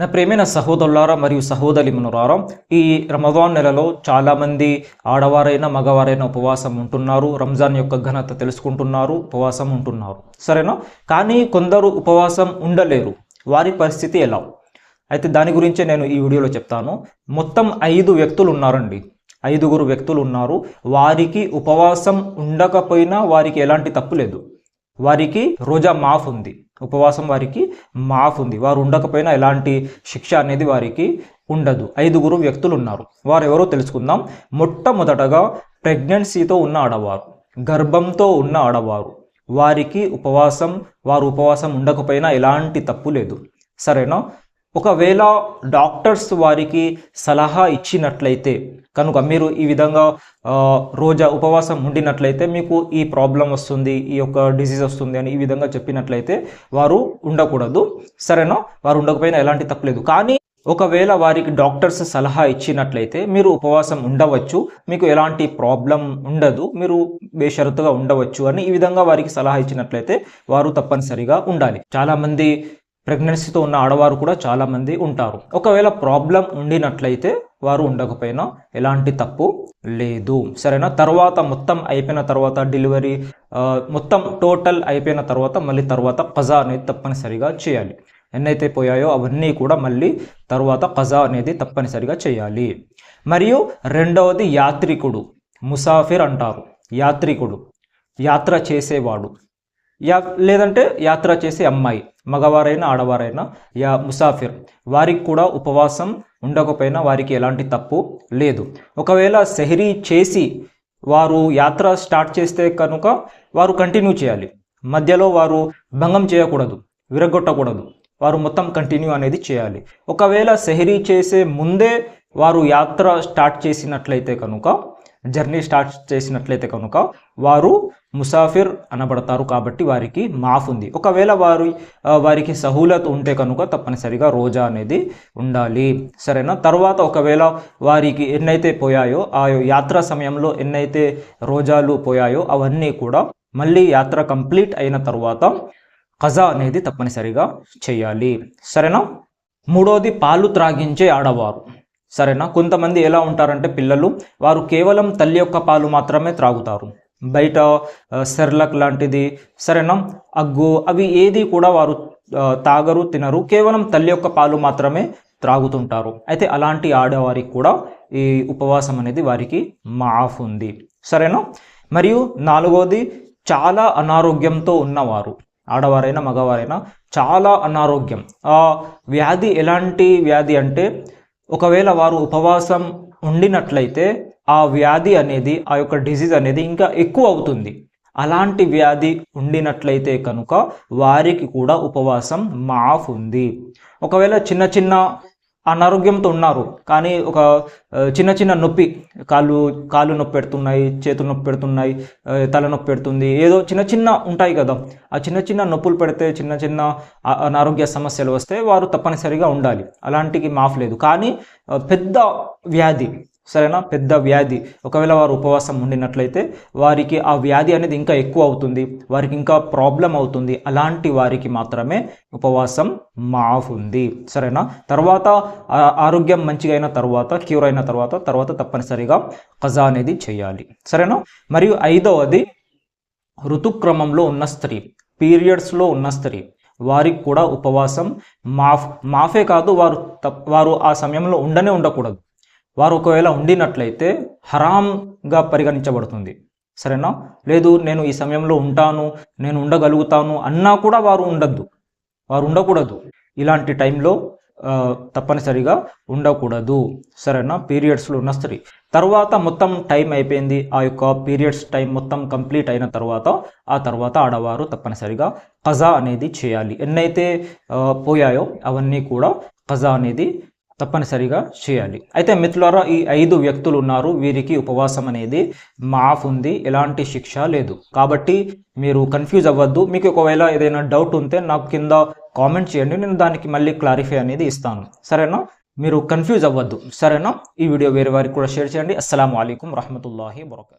నా ప్రేమైన సహోదరులారా మరియు సహోదరిమునులారా ఈ రమదాన్ నెలలో చాలామంది ఆడవారైనా మగవారైనా ఉపవాసం ఉంటున్నారు. రంజాన్ యొక్క ఘనత తెలుసుకుంటున్నారు ఉపవాసం ఉంటున్నారు. సరేనా? కానీ కొందరు ఉపవాసం ఉండలేరు. వారి పరిస్థితి ఎలా? అయితే దాని గురించే నేను ఈ వీడియోలో చెప్తాను. మొత్తం ఐదు వ్యక్తులు ఉన్నారండి. ఐదుగురు వ్యక్తులు ఉన్నారు. వారికి ఉపవాసం ఉండకపోయినా వారికి ఎలాంటి తప్పు లేదు. వారికి రోజా మాఫ్ ఉంది. ఉపవాసం వారికి మాఫ్ ఉంది వారు ఉండకపోయినా ఎలాంటి శిక్ష అనేది వారికి ఉండదు. ఐదుగురు వ్యక్తులు ఉన్నారు వారు ఎవరో తెలుసుకుందాం. మొట్టమొదటగా ప్రెగ్నెన్సీతో ఉన్న ఆడవారు గర్భంతో ఉన్న ఆడవారు. వారికి ఉపవాసం వారు ఉపవాసం ఉండకపోయినా ఎలాంటి తప్పు లేదు. సరేనా? ఒకవేళ డాక్టర్స్ వారికి సలహా ఇచ్చినట్లయితే కనుక మీరు ఈ విధంగా రోజా ఉపవాసం ఉండినట్లయితే మీకు ఈ ప్రాబ్లం వస్తుంది ఈ యొక్క డిసీజ్ వస్తుంది అని ఈ విధంగా చెప్పినట్లయితే వారు ఉండకూడదు. సరేనా? వారు ఉండకపోయినా ఎలాంటి తప్పలేదు కానీ ఒకవేళ వారికి డాక్టర్స్ సలహా ఇచ్చినట్లయితే మీరు ఉపవాసం ఉండవచ్చు మీకు ఎలాంటి ప్రాబ్లం ఉండదు మీరు బేషరతుగా ఉండవచ్చు అని ఈ విధంగా వారికి సలహా ఇచ్చినట్లయితే వారు తప్పనిసరిగా ఉండాలి. చాలామంది ప్రెగ్నెన్సీతో ఉన్న ఆడవారు కూడా చాలామంది ఉంటారు. ఒకవేళ ప్రాబ్లం ఉండినట్లయితే వారు ఉండకపోయినా ఎలాంటి తప్పు లేదు. సరేనా? తర్వాత మొత్తం అయిపోయిన తర్వాత డెలివరీ మొత్తం టోటల్ అయిపోయిన తర్వాత మళ్ళీ తర్వాత కజా అనేది తప్పనిసరిగా చేయాలి. ఎన్నైతే పోయాయో అవన్నీ కూడా మళ్ళీ తర్వాత కజా అనేది తప్పనిసరిగా చేయాలి. మరియు రెండవది యాత్రికుడు ముసాఫిర్ అంటారు. యాత్రికుడు యాత్ర చేసేవాడు. యా లేదంటే యాత్ర చేసే అమ్మాయి మగవారైనా ఆడవారైనా యా ముసాఫిర్. వారికి కూడా ఉపవాసం ఉండకపోయినా వారికి ఎలాంటి తప్పు లేదు. ఒకవేళ సెహరీ చేసి వారు యాత్ర స్టార్ట్ చేస్తే కనుక వారు కంటిన్యూ చేయాలి. మధ్యలో వారు భంగం చేయకూడదు విరగొట్టకూడదు వారు మొత్తం కంటిన్యూ అనేది చేయాలి. ఒకవేళ సెహరీ చేసే ముందే వారు యాత్ర స్టార్ట్ చేసినట్లయితే కనుక జర్నీ స్టార్ట్ చేసినట్లయితే కనుక వారు ముసాఫిర్ అనబడతారు కాబట్టి వారికి మాఫ్ ఉంది. ఒకవేళ వారు వారికి సహూలత్ ఉంటే కనుక తప్పనిసరిగా రోజా అనేది ఉండాలి. సరేనా? తర్వాత ఒకవేళ వారికి ఎన్నైతే పోయాయో ఆ యాత్ర సమయంలో ఎన్నైతే రోజాలు పోయాయో అవన్నీ కూడా మళ్ళీ యాత్ర కంప్లీట్ అయిన తర్వాత ఖజా అనేది తప్పనిసరిగా చేయాలి. సరేనా? మూడోది పాలు త్రాగించే ఆడవారు. సరేనా? కొంతమంది ఎలా ఉంటారంటే పిల్లలు వారు కేవలం తల్లి యొక్క పాలు మాత్రమే త్రాగుతారు. బయట సెర్లక్ లాంటిది. సరేనా అగ్గు అవి ఏది కూడా వారు తాగరు తినరు. కేవలం తల్లి యొక్క పాలు మాత్రమే త్రాగుతుంటారు. అయితే అలాంటి ఆడవారికి కూడా ఈ ఉపవాసం అనేది వారికి మాఫ్ ఉంది. సరేనా మరియు నాలుగోది చాలా అనారోగ్యంతో ఉన్నవారు. ఆడవారైనా మగవారైనా చాలా అనారోగ్యం. ఆ వ్యాధి ఎలాంటి వ్యాధి అంటే ఒకవేళ వారు ఉపవాసం ఉండినట్లయితే ఆ వ్యాధి అనేది ఆ యొక్క డిసీజ్ అనేది ఇంకా ఎక్కువ అవుతుంది. అలాంటి వ్యాధి ఉండినట్లయితే కనుక వారికి కూడా ఉపవాసం మాఫ్ ఉంది. ఒకవేళ చిన్న చిన్న అనారోగ్యంతో ఉన్నారు కానీ ఒక చిన్న చిన్న నొప్పి కాళ్ళు కాళ్ళు నొప్పి పెడుతున్నాయి చేతులు నొప్పి పెడుతున్నాయి తల నొప్పి పెడుతుంది ఏదో చిన్న చిన్న ఉంటాయి కదా ఆ చిన్న చిన్న నొప్పులు పెడితే చిన్న చిన్న అనారోగ్య సమస్యలు వస్తే వారు తప్పనిసరిగా ఉండాలి. అలాంటికి మాఫ్ లేదు. కానీ పెద్ద వ్యాధి సరేనా? పెద్ద వ్యాధి. ఒకవేళ వారు ఉపవాసం ఉండినట్లయితే వారికి ఆ వ్యాధి అనేది ఇంకా ఎక్కువ అవుతుంది. వారికి ఇంకా ప్రాబ్లం అవుతుంది. అలాంటి వారికి మాత్రమే ఉపవాసం మాఫ్ ఉంది సరేనా? తర్వాత ఆరోగ్యం మంచిగా అయిన తర్వాత క్యూర్ అయిన తర్వాత తర్వాత తప్పనిసరిగా కజా అనేది చేయాలి. సరేనా? మరియు ఐదవది ఋతుక్రమంలో ఉన్న స్త్రీ పీరియడ్స్లో ఉన్న స్త్రీ వారికి కూడా ఉపవాసం మాఫ్ మాఫే కాదు వారు తప్ వారు ఆ సమయంలో ఉండనే ఉండకూడదు. వారు ఒకవేళ ఉండినట్లయితే హరాంగా పరిగణించబడుతుంది. సరేనా? లేదు నేను ఈ సమయంలో ఉంటాను నేను ఉండగలుగుతాను అన్నా కూడా వారు ఉండద్దు. వారు ఉండకూడదు. ఇలాంటి టైంలో తప్పనిసరిగా ఉండకూడదు. సరేనా? పీరియడ్స్లో ఉన్న స్త్రీ. తర్వాత మొత్తం టైం అయిపోయింది. ఆ యొక్క పీరియడ్స్ టైం మొత్తం కంప్లీట్ అయిన తర్వాత ఆ తర్వాత ఆడవారు తప్పనిసరిగా కజా అనేది చేయాలి. ఎన్నైతే పోయాయో అవన్నీ కూడా కజా అనేది తప్పనిసరిగా చేయాలి అయితే మిత్రులారా ఈ ఐదు వ్యక్తులు ఉన్నారు. వీరికి ఉపవాసం అనేది మాఫ్ ఉంది. ఎలాంటి శిక్ష లేదు. కాబట్టి మీరు కన్ఫ్యూజ్ అవ్వద్దు. మీకు ఒకవేళ ఏదైనా డౌట్ ఉంటే నాకు కింద కామెంట్ చేయండి. నేను దానికి మళ్ళీ క్లారిఫై అనేది ఇస్తాను. సరేనా? మీరు కన్ఫ్యూజ్ అవ్వద్దు. సరేనా? ఈ వీడియో వేరే వారికి కూడా షేర్ చేయండి. అస్సలం అయికం రహమతుల్లాహి వరకాతు